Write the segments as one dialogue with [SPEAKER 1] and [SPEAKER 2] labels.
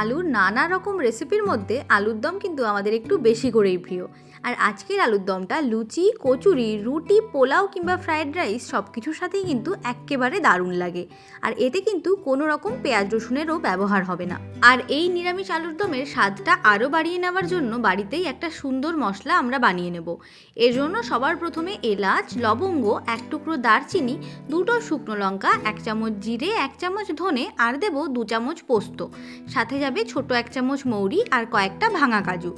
[SPEAKER 1] আলুর নানা রকম রেসিপির মধ্যে আলুর দম কিন্তু আমাদের একটু বেশি করেই প্রিয়। আর আজকের আলুর দমটা লুচি, কচুরি, রুটি, পোলাও কিংবা ফ্রায়েড রাইস সব কিছুর সাথেই কিন্তু এক্কেবারে দারুণ লাগে। আর এতে কিন্তু কোনো রকম পেঁয়াজ রসুনেরও ব্যবহার হবে না। আর এই নিরামিষ আলুর দমের স্বাদটা আরও বাড়িয়ে নেওয়ার জন্য বাড়িতেই একটা সুন্দর মশলা আমরা বানিয়ে নেব। এর জন্য সবার প্রথমে এলাচ, লবঙ্গ, এক টুকরো দারচিনি, দুটো শুকনো লঙ্কা, এক চামচ জিরে, এক চামচ ধনে, আর দেব দু চামচ পোস্ত। সাথে যাবে ছোট এক চামচ মৌরি আর কয়েকটা ভাঙা কাজু।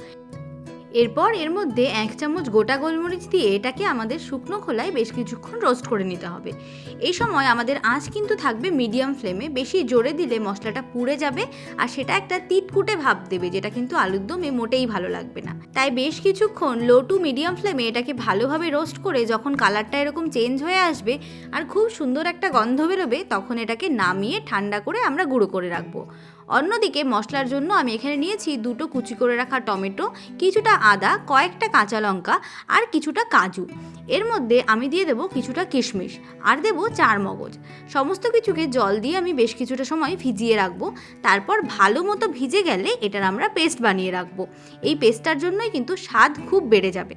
[SPEAKER 1] এরপর এর মধ্যে এক চামচ গোটা গোলমরিচ দিয়ে এটাকে আমাদের শুকনো খোলায় বেশ কিছুক্ষণ রোস্ট করে নিতে হবে। এই সময় আমাদের আঁচ কিন্তু থাকবে মিডিয়াম ফ্লেমে, বেশি জোরে দিলে মশলাটা পুড়ে যাবে আর সেটা একটা তিতকুটে ভাব দেবে যেটা কিন্তু আলুর দমে মোটেই ভালো লাগবে না। তাই বেশ কিছুক্ষণ লো টু মিডিয়াম ফ্লেমে এটাকে ভালোভাবে রোস্ট করে যখন কালারটা এরকম চেঞ্জ হয়ে আসবে আর খুব সুন্দর একটা গন্ধ বেরোবে, তখন এটাকে নামিয়ে ঠান্ডা করে আমরা গুঁড়ো করে রাখব। অন্যদিকে মশলার জন্য আমি এখানে নিয়েছি দুটো কুচি করে রাখা টমেটো, কিছুটা আদা, কয়েকটা কাঁচা লঙ্কা আর কিছুটা কাজু। এর মধ্যে আমি দিয়ে দেবো কিছুটা কিশমিশ আর দেবো চার মগজ। সমস্ত কিছুকে জল দিয়ে আমি বেশ কিছুটা সময় ভিজিয়ে রাখব। তারপর ভালো মতো ভিজে গেলে এটার আমরা পেস্ট বানিয়ে রাখব। এই পেস্টটার জন্যই কিন্তু স্বাদ খুব বেড়ে যাবে।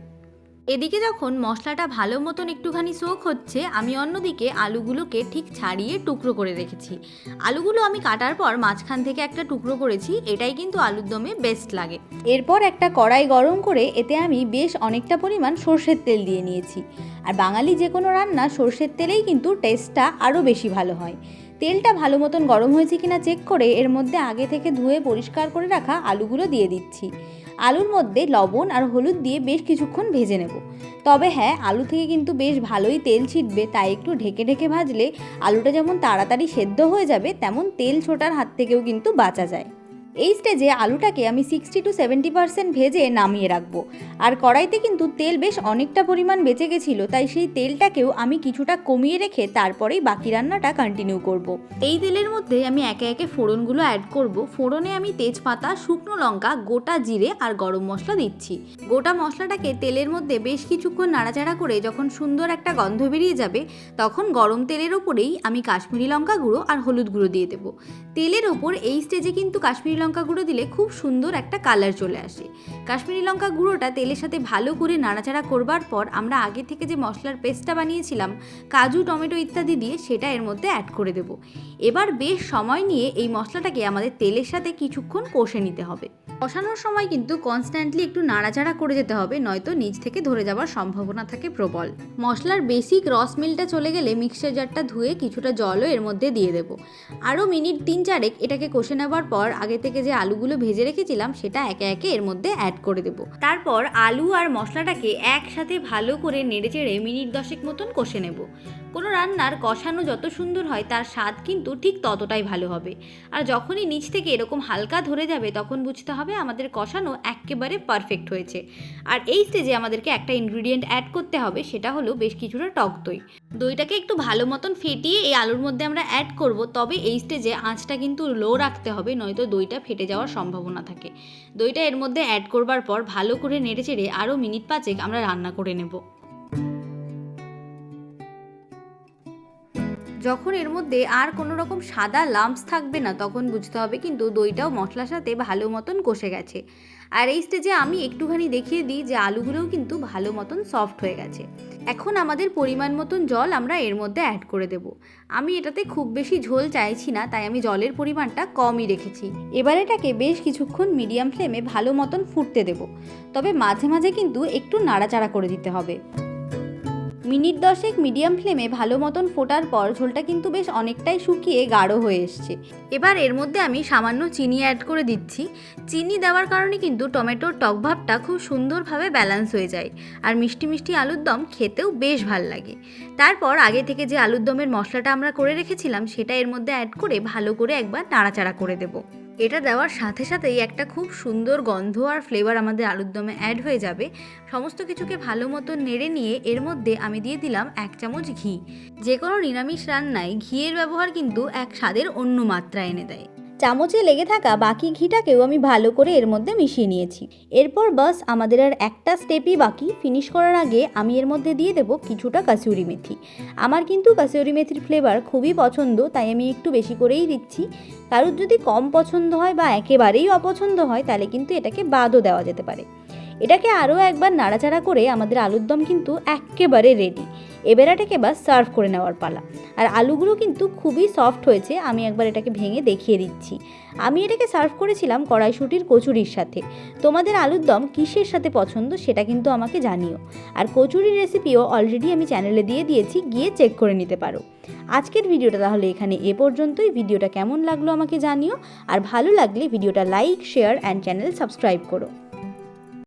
[SPEAKER 1] এদিকে যখন মশলাটা ভালো মতন একটুখানি সোক হচ্ছে, আমি অন্যদিকে আলুগুলোকে ঠিক ছাড়িয়ে টুকরো করে রেখেছি। আলুগুলো আমি কাটার পর মাঝখান থেকে একটা টুকরো করেছি, এটাই কিন্তু আলুর দমে বেস্ট লাগে। এরপর একটা কড়াই গরম করে এতে আমি বেশ অনেকটা পরিমাণ সর্ষের তেল দিয়ে নিয়েছি। আর বাঙালি যে কোনো রান্না, সর্ষের তেলেই কিন্তু টেস্টটা আরও বেশি ভালো হয়। তেলটা ভালো মতন গরম হয়েছে কিনা চেক করে এর মধ্যে আগে থেকে ধুয়ে পরিষ্কার করে রাখা আলুগুলো দিয়ে দিচ্ছি। আলুর মধ্যে লবণ আর হলুদ দিয়ে বেশ কিছুক্ষণ ভেজে নেব। তবে হ্যাঁ আলু থেকে কিন্তু বেশ ভালোই তেল ছিটবে, তাই একটু ঢেকে ঢেকে ভাজলে আলুটা যেমন তাড়াতাড়ি সেদ্ধ হয়ে যাবে, তেমন তেল ছোটার হাত থেকেও কিন্তু বাঁচা যায়। এই স্টেজে আলুটাকে আমি সিক্সটি টু সেভেন্টি পার্সেন্ট ভেজে নামিয়ে রাখব। আর কড়াইতে কিন্তু তেল বেশ অনেকটা পরিমাণ বেঁচে গেছিল, তাই সেই তেলটাকেও আমি কিছুটা কমিয়ে রেখে তারপরেই বাকি রান্নাটা কন্টিনিউ করব। এই তেলের মধ্যে আমি একে একে ফোড়নগুলো অ্যাড করব। ফোড়নে আমি তেজপাতা, শুকনো লঙ্কা, গোটা জিরে আর গরম মশলা দিচ্ছি। গোটা মশলাটাকে তেলের মধ্যে বেশ কিছুক্ষণ নাড়াচাড়া করে যখন সুন্দর একটা গন্ধ বেরিয়ে যাবে, তখন গরম তেলের ওপরেই আমি কাশ্মীরি লঙ্কা গুঁড়ো আর হলুদ গুঁড়ো দিয়ে দেবো। তেলের ওপর এই স্টেজে কিন্তু কাশ্মীরি লঙ্কা গুঁড়ো দিলে খুব সুন্দর একটা কালার চলে আসে। কাশ্মীরি লঙ্কা গুঁড়োটা তেলের সাথে ভালো করে নাড়াচাড়া করবার পর আমরা আগে থেকে যে মশলার পেস্টটা বানিয়েছিলাম, কাজু, টমেটো ইত্যাদি দিয়ে সেটা এর মধ্যে অ্যাড করে দেব। এবার বেশ সময় নিয়ে এই মশলাটাকে আমাদের তেলের সাথে কিছুক্ষণ কষে নিতে হবে। কষানোর সময় কিন্তু কনস্ট্যান্টলি একটু নাড়াচাড়া করে যেতে হবে, নয়তো নিচ থেকে ধরে যাওয়ার সম্ভাবনা থাকে প্রবল। মশলার বেসিক রস মিলটা চলে গেলে মিক্সচার জারটা ধুয়ে কিছুটা জলও এর মধ্যে দিয়ে দেবো। আরও মিনিট তিন চারেক এটাকে কষে নেওয়ার পর আগে থেকে যে আলুগুলো ভেজে রেখেছিলাম, সেটা একে একে এর মধ্যে অ্যাড করে দেবো। তারপর আলু আর মশলাটাকে একসাথে ভালো করে নেড়েচেড়ে মিনিট দশেক মতন কষে নেব। কোনো রান্নার কষানো যত সুন্দর হয়, তার স্বাদ কিন্তু ঠিক ততটাই ভালো হবে। আর যখনই নিচ থেকে এরকম হালকা ধরে যাবে, তখন বুঝতে হবে আমাদের কষানো একেবারে পারফেক্ট হয়েছে। আর এই স্টেজে আমাদেরকে একটা ইনগ্রিডিয়েন্ট অ্যাড করতে হবে, সেটা হলো বেশ কিছুটা টক দই। দইটাকে একটু ভালো মতন ফেটিয়ে এই আলুর মধ্যে আমরা অ্যাড করব, তবে এই স্টেজে আঁচটা কিন্তু লো রাখতে হবে, নয়তো দইটা ফেটে যাওয়ার সম্ভাবনা থাকে। দইটা এর মধ্যে অ্যাড করবার পর ভালো করে নেড়ে চেড়ে আরও মিনিট পাঁচেক আমরা রান্না করে নেব। যখন এর মধ্যে আর কোনো রকম সাদা লাম্পস থাকবে না, তখন বুঝতে হবে কিন্তু দইটাও মশলার সাথে ভালো মতন কষে গেছে। আর এই স্টেজে আমি একটুখানি দেখিয়ে দিই যে আলুগুলোও কিন্তু ভালো মতন সফট হয়ে গেছে। এখন আমাদের পরিমাণ মতন জল আমরা এর মধ্যে অ্যাড করে দেব। আমি এটাতে খুব বেশি ঝোল চাইছি না, তাই আমি জলের পরিমাণটা কমই রেখেছি। এবার এটাকে বেশ কিছুক্ষণ মিডিয়াম ফ্লেমে ভালো মতন ফুটতে দেব। তবে মাঝে মাঝে কিন্তু একটু নাড়াচাড়া করে দিতে হবে। মিনিট দশেক মিডিয়াম ফ্লেমে ভালো মতন ফোটার পর ঝোলটা কিন্তু বেশ অনেকটাই শুকিয়ে গাঢ় হয়ে এসছে। এবার এর মধ্যে আমি সামান্য চিনি অ্যাড করে দিচ্ছি। চিনি দেওয়ার কারণে কিন্তু টমেটোর টক ভাবটা খুব সুন্দরভাবে ব্যালেন্স হয়ে যায় আর মিষ্টি মিষ্টি আলুর দম খেতেও বেশ ভালো লাগে। তারপর আগে থেকে যে আলুর দমের মশলাটা আমরা করে রেখেছিলাম সেটা এর মধ্যে অ্যাড করে ভালো করে একবার নাড়াচাড়া করে দেবো। এটা দেওয়ার সাথে সাথেই একটা খুব সুন্দর গন্ধ আর ফ্লেভার আমাদের আলুর দমে অ্যাড হয়ে যাবে। সমস্ত কিছুকে ভালো মতো নেড়ে নিয়ে এর মধ্যে আমি দিয়ে দিলাম এক চামচ ঘি। যে কোনো নিরামিষ রান্নায় ঘিয়ের ব্যবহার কিন্তু এক স্বাদের অন্য মাত্রা এনে দেয়। চামচে লেগে থাকা বাকি ঘিটাকেও আমি ভালো করে এর মধ্যে মিশিয়ে নিয়েছি। এরপর বাস, আমাদের আর একটা স্টেপই বাকি। ফিনিশ করার আগে আমি এর মধ্যে দিয়ে দেবো কিছুটা কাসুরি মেথি। আমার কিন্তু কাসুরি মেথির ফ্লেভার খুবই পছন্দ, তাই আমি একটু বেশি করেই দিচ্ছি। কারোর যদি কম পছন্দ হয় বা একেবারেই অপছন্দ হয়, তাহলে কিন্তু এটাকে বাদও দেওয়া যেতে পারে। এটাকে আরও একবার নাড়াচাড়া করে আমাদের আলুর দম কিন্তু একেবারে রেডি এবার এটাকে বাস সার্ভ করে নেওয়ার পালা। আর আলুগুলো কিন্তু খুবই সফট হয়েছে, আমি একবার এটাকে ভেঙে দেখিয়ে দিচ্ছি। আমি এটাকে সার্ভ করেছিলাম কড়াইশুটির কচুরির সাথে। তোমাদের আলুর দম কিসের সাথে পছন্দ সেটা কিন্তু আমাকে জানিও। আর কচুরির রেসিপিও অলরেডি আমি চ্যানেলে দিয়ে দিয়েছি, গিয়ে চেক করে নিতে পারো। আজকের ভিডিওটা তাহলে এখানে এ পর্যন্তই। ভিডিওটা কেমন লাগল আমাকে জানিও। আর ভালো লাগলে ভিডিওটা like share and channel subscribe করো।